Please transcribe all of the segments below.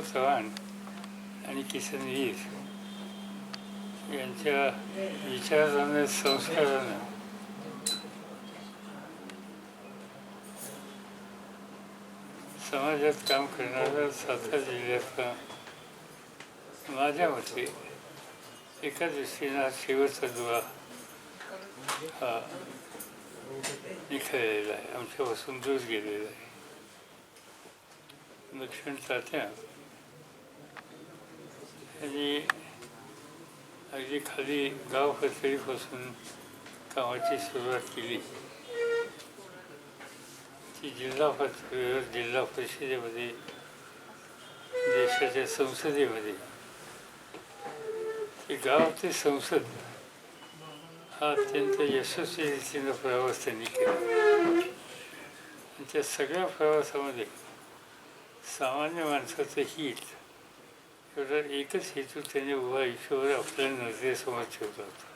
चव्हाण आणि किसन वीर यांच्या विचारानं संस्कारानं. समाजात काम करणारा सातारा जिल्ह्यातला माझ्या मते एका दृष्टीनं हा शेवटचा दुवा हा निखळलेला आहे. आमच्यापासून दूर गेलेला आहे. दक्षिण तात्या अगदी अगदी खाली गाव पातळीपासून कामाची सुरुवात केली. ती जिल्हा पातळीवर जिल्हा परिषदेमध्ये देशाच्या संसदेमध्ये. ते गाव ते संसद हा अत्यंत यशस्वी रीतीनं प्रवास त्यांनी केला त्या सगळ्या प्रवासामध्ये सामान्य माणसाचं हित एवढा एकच हेतू त्याने उभा आयुष्यावर आपल्या नजरेसमोर ठेवला होता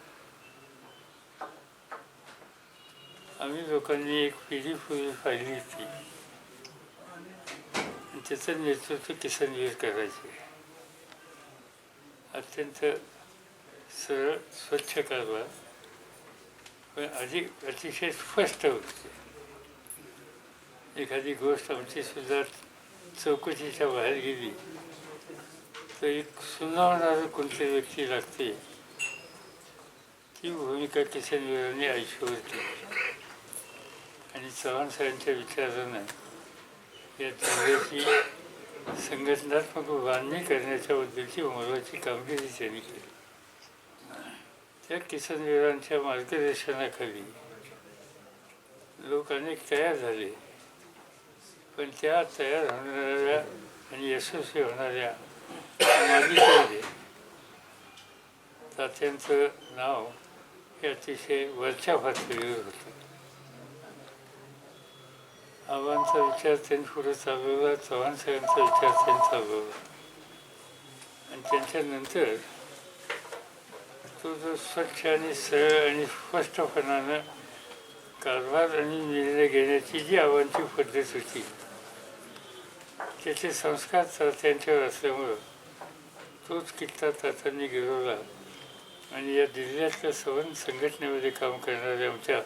आम्ही लोकांनी एक पिढी पूर्वी पाहिली होती आणि त्याचं नेतृत्व किसनवीर करायचे अत्यंत सरळ स्वच्छ कारभार पण अधिक अतिशय स्पष्ट होते एखादी गोष्ट आमची सुद्धा चौकशीच्या बाहेर गेली तर एक सुनावणारं कोणती व्यक्ती लागते ती भूमिका किसनवीरांनी आयुष्यावर केली आणि चव्हाण साहेबांच्या विचारानं या जिल्ह्याची संघटनात्मक बांधणी करण्याच्या बद्दलची महत्त्वाची कामगिरी त्यांनी केली. त्या किसन वेळांच्या मार्गदर्शनाखाली लोक अनेक तयार झाले. पण त्या तयार होणाऱ्या आणि यशस्वी होणाऱ्या मालिकेमध्ये तात्यांचं नाव हे अतिशय वरच्या पातळीवर होतं. आबांचा विचार त्यांनी पुढे चालवला चव्हाण साहेबांचा विचार त्यांनी चालवला. आणि त्यांच्यानंतर तो जो स्वच्छ आणि सरळ आणि स्पष्टपणानं कारभार आणि निर्णय घेण्याची जी आव्हानची पद्धत होती त्याचे संस्कार तर त्यांच्यावर असल्यामुळं तोच कित्ता तातांनी गिरवला आणि या जिल्ह्यातल्या सवन संघटनेमध्ये काम करणाऱ्या आमच्या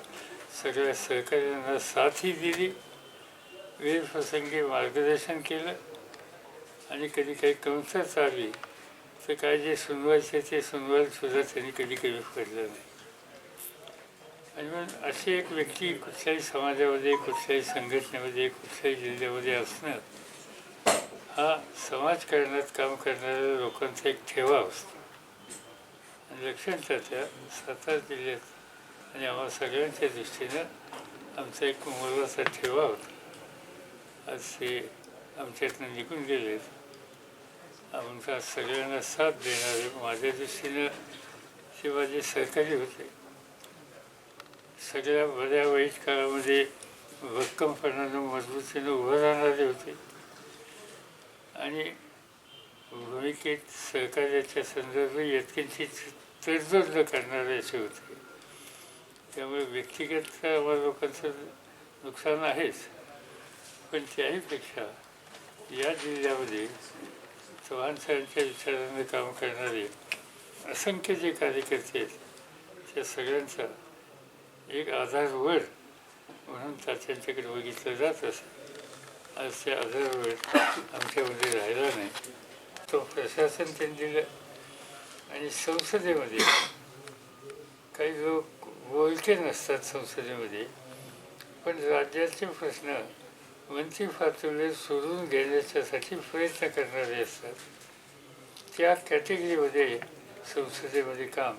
सगळ्या सहकार्यांना साथही दिली. वेळप्रसंगी मार्गदर्शन केलं. आणि कधी काही कमतरता आली तर काय जे सुनवायचे ते सुनवायलासुद्धा त्यांनी कधी कधी पडलं नाही. आणि मग अशी एक व्यक्ती कुठल्याही समाजामध्ये कुठल्याही संघटनेमध्ये कुठल्याही जिल्ह्यामध्ये असणं हा समाजकारणात काम करणाऱ्या लोकांचा एक ठेवा असतो. आणि लक्षात त्या सातारा जिल्ह्यात आणि आम्हा सगळ्यांच्या दृष्टीनं आमचा एक मोलाचा ठेवा होता. आज ते आमच्यातनं निघून गेलेत. आमचा सगळ्यांना साथ देणारे माझ्या दृष्टीनं ते माझे सहकारी होते. सगळ्या बऱ्या वाईट काळामध्ये भक्कमपणानं मजबूतीनं उभं राहणारे होते. आणि भूमिकेत सहकार्याच्या संदर्भात यत्किंचित तडजोड न करणारे असे होते. त्यामुळे व्यक्तिगत आम्हा लोकांचं नुकसान आहेच. पण त्याहीपेक्षा या जिल्ह्यामध्ये चव्हाण सरांच्या विचारानं काम करणारे असंख्य जे कार्यकर्ते आहेत त्या सगळ्यांचा एक आधारवर म्हणून त्यांच्याकडे बघितलं जात असं. आज अगर वेळ आमच्यामध्ये राहिला नाही तो प्रशासन त्यांनी दिलं आणि संसदेमध्ये काही लोक बोलते नसतात संसदेमध्ये पण राज्याचे प्रश्न मंत्री पातळीवर सोडून घेण्याच्यासाठी प्रयत्न करणारे असतात त्या कॅटेगरीमध्ये संसदेमध्ये काम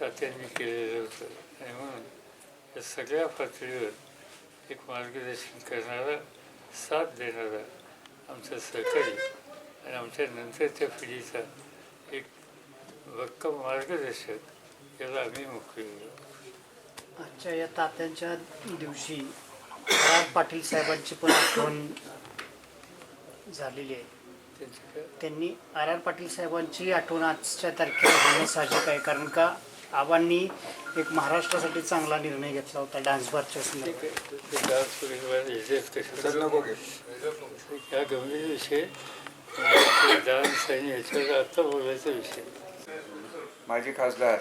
तात्यांनी केलेलं होतं आणि म्हणून या सगळ्या पातळीवर एक मार्गदर्शन करणारा साथ देणारा आमचा सहकारी आणि आमच्या नंतरच्या पिढीचा एक भक्कम मार्गदर्शक याला आम्ही मुख्य आजच्या या तात्यांच्या दिवशी पाटील साहेबांची पण आठवण झालेली आहे. त्यांनी आर आर पाटील साहेबांची आठवण आजच्या तारखेला होणं साहजिक आहे कारण का? आबांनी एक महाराष्ट्रासाठी चांगला निर्णय घेतला होता डान्स बारच्या संदर्भात. या गंभीर आता बोलायचा विषय. माजी खासदार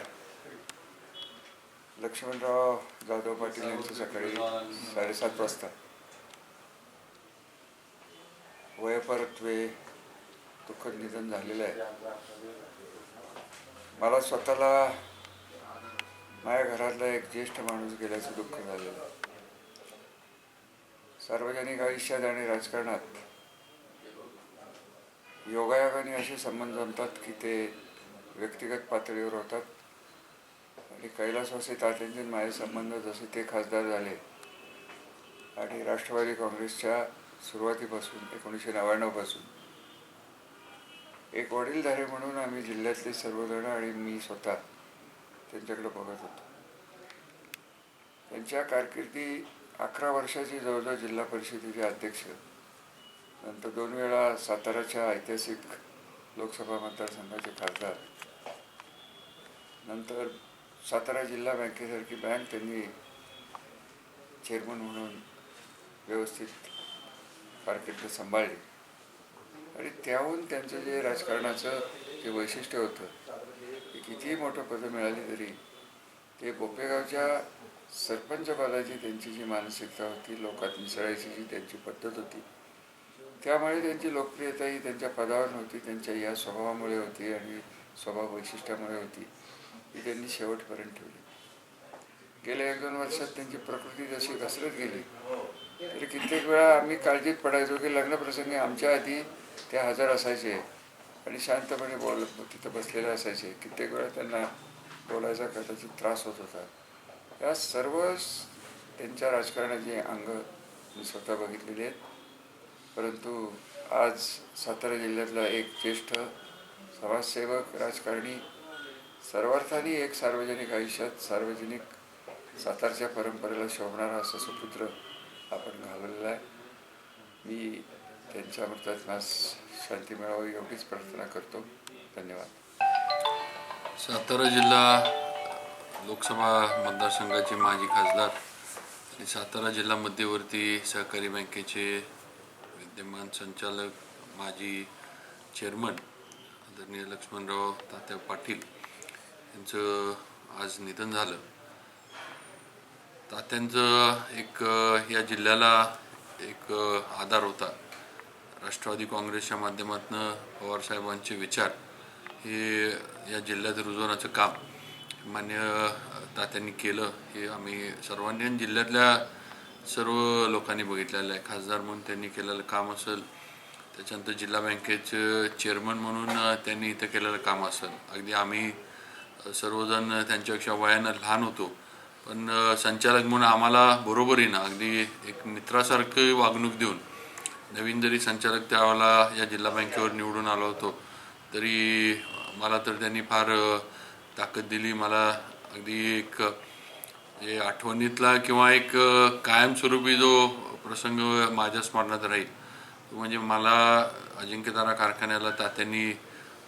लक्ष्मणराव जाधव पाटील यांचं सकाळी साडेसात वाजता वयपरत्वे दुःखद निधन झालेलं आहे. मला स्वतःला माझ्या घरातला एक ज्येष्ठ माणूस गेल्याचं दुःख झालेलं सार्वजनिक आयुष्यात आणि राजकारणात योगायोगाने असे संबंध जमतात की ते व्यक्तिगत पातळीवर होतात. आणि कैलासवासी तात्यांचे माझे संबंध जसे ते खासदार झाले आणि राष्ट्रवादी काँग्रेसच्या सुरुवातीपासून एकोणीसशे नव्याण्णवपासून एक वडीलधारे म्हणून आम्ही जिल्ह्यातले सर्वजण आणि मी स्वतः. त्यांच्याकडे बघत होतो. त्यांच्या कारकिर्दी अकरा वर्षाची जवळजवळ जिल्हा परिषदेचे अध्यक्ष. नंतर दोन वेळा साताराच्या ऐतिहासिक लोकसभा मतदारसंघाचे खासदार. नंतर सातारा जिल्हा बँकेसारखी बँक त्यांनी चेअरमन म्हणून व्यवस्थित कारकिर्द सांभाळली. आणि त्याहून त्यांचं जे राजकारणाचं जे वैशिष्ट्य होतं कितीही मोठं पदं मिळाली तरी ते बोपेगावच्या सरपंच पदाची त्यांची जी मानसिकता होती लोकात मिसळायची जी त्यांची पद्धत होती त्यामुळे त्यांची लोकप्रियता ही त्यांच्या पदावर नव्हती त्यांच्या या स्वभावामुळे होती आणि स्वभाव वैशिष्ट्यामुळे होती ही त्यांनी शेवटपर्यंत ठेवली. गेल्या एक दोन वर्षात त्यांची प्रकृती जशी घसरत गेली तरी कित्येक वेळा आम्ही काळजीत पडायचो की लग्नप्रसंगी आमच्या आधी ते हजर असायचे. आणि शांतपणे बोलत तिथं बसलेले असायचे. कित्येक वेळा त्यांना बोलायचा कदाचित त्रास होत होता. या सर्व त्यांच्या राजकारणाचे अंग मी स्वतः बघितलेली आहेत. परंतु आज सातारा जिल्ह्यातला एक ज्येष्ठ समाजसेवक राजकारणी सर्वार्थाने एक सार्वजनिक आयुष्यात सार्वजनिक सातारच्या परंपरेला शोभणारा असं सुपुत्र आपण घालवलेला आहे. मी त्यांच्या मृतात्म्यास शांती मिळावी एवढीच प्रार्थना करतो. धन्यवाद. सातारा जिल्हा लोकसभा मतदारसंघाचे माजी खासदार आणि सातारा जिल्हा मध्यवर्ती सहकारी बँकेचे विद्यमान संचालक माजी चेअरमन आदरणीय लक्ष्मणराव तात्या पाटील यांचं आज निधन झालं. तात्यांचं एक या जिल्ह्याला एक आधार होता. राष्ट्रवादी काँग्रेसच्या माध्यमातून पवारसाहेबांचे विचार हे या जिल्ह्यात रुजवण्याचं काम मान्य तात्यांनी केलं हे आम्ही सर्वांनी जिल्ह्यातल्या सर्व लोकांनी बघितलेलं आहे. खासदार म्हणून त्यांनी केलेलं काम असेल त्याच्यानंतर जिल्हा बँकेचं चेअरमन म्हणून त्यांनी इथं केलेलं काम असेल. अगदी आम्ही सर्वजण त्यांच्यापेक्षा वयानं लहान होतो पण संचालक म्हणून आम्हाला बरोबरीनं अगदी एक मित्रासारखी वागणूक देऊन नवीन जरी संचालक त्यावेळेला या जिल्हा बँकेवर निवडून आलो होतो तरी मला तर त्यांनी फार ताकद दिली. मला अगदी एक हे जे आठवणीतला किंवा एक कायमस्वरूपी जो प्रसंग माझ्या स्मरणात राहील तो म्हणजे मला अजिंक्यतारा कारखान्याला तात्यांनी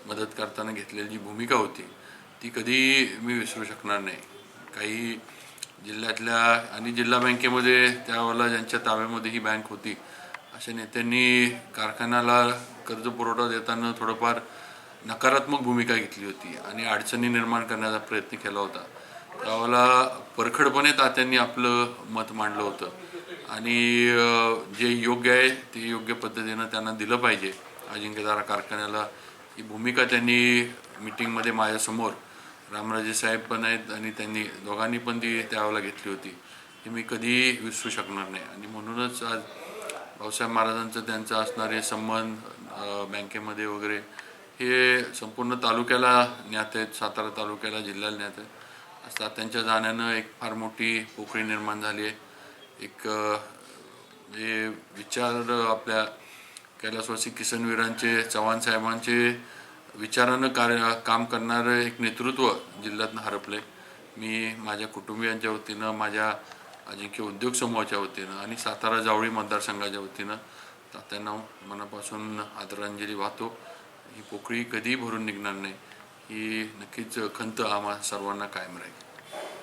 मदत करताना घेतलेली जी भूमिका होती ती कधी मी विसरू शकणार नाही. काही जिल्ह्यातल्या आणि जिल्हा बँकेमध्ये त्यावेळेला ज्यांच्या ताब्यामध्ये ही बँक होती अशा नेत्यांनी कारखान्याला कर्ज पुरवठा देताना थोडंफार नकारात्मक भूमिका घेतली होती आणि अडचणी निर्माण करण्याचा प्रयत्न केला होता. त्यावेळेला परखडपणे तात्यांनी आपलं मत मांडलं होतं. आणि जे योग्य आहे ते योग्य पद्धतीनं त्यांना दिलं पाहिजे. अजिंक्यदारा कारखान्याला ही भूमिका त्यांनी मिटिंगमध्ये माझ्यासमोर रामराजे साहेब पण आहेत आणि त्यांनी दोघांनी पण ती त्यावेळेला घेतली होती. ती मी कधी विसरू शकणार नाही. आणि म्हणूनच आज भाऊसाहेब महाराजांचं त्यांचं असणारे संबंध बँकेमध्ये वगैरे हे संपूर्ण तालुक्याला ज्ञात आहेत सातारा तालुक्याला जिल्ह्याला ज्ञात आहेत. असं त्यांच्या जाण्यानं एक फार मोठी पोकळी निर्माण झाली आहे. एक जे विचार आपल्या कैलासवासी किसनवीरांचे चव्हाण साहेबांचे विचारानं कार्य काम करणारं एक नेतृत्व जिल्ह्यातनं हरपले मी माझ्या कुटुंबियांच्या वतीनं माझ्या अजिंक्य उद्योग समूहाच्या वतीनं आणि सातारा जावळी मतदारसंघाच्या वतीनं तात्यांना मनापासून आदरांजली वाहतो. ही पोकळी कधीही भरून निघणार नाही. ही नक्कीच खंत आम्हा सर्वांना कायम राहील.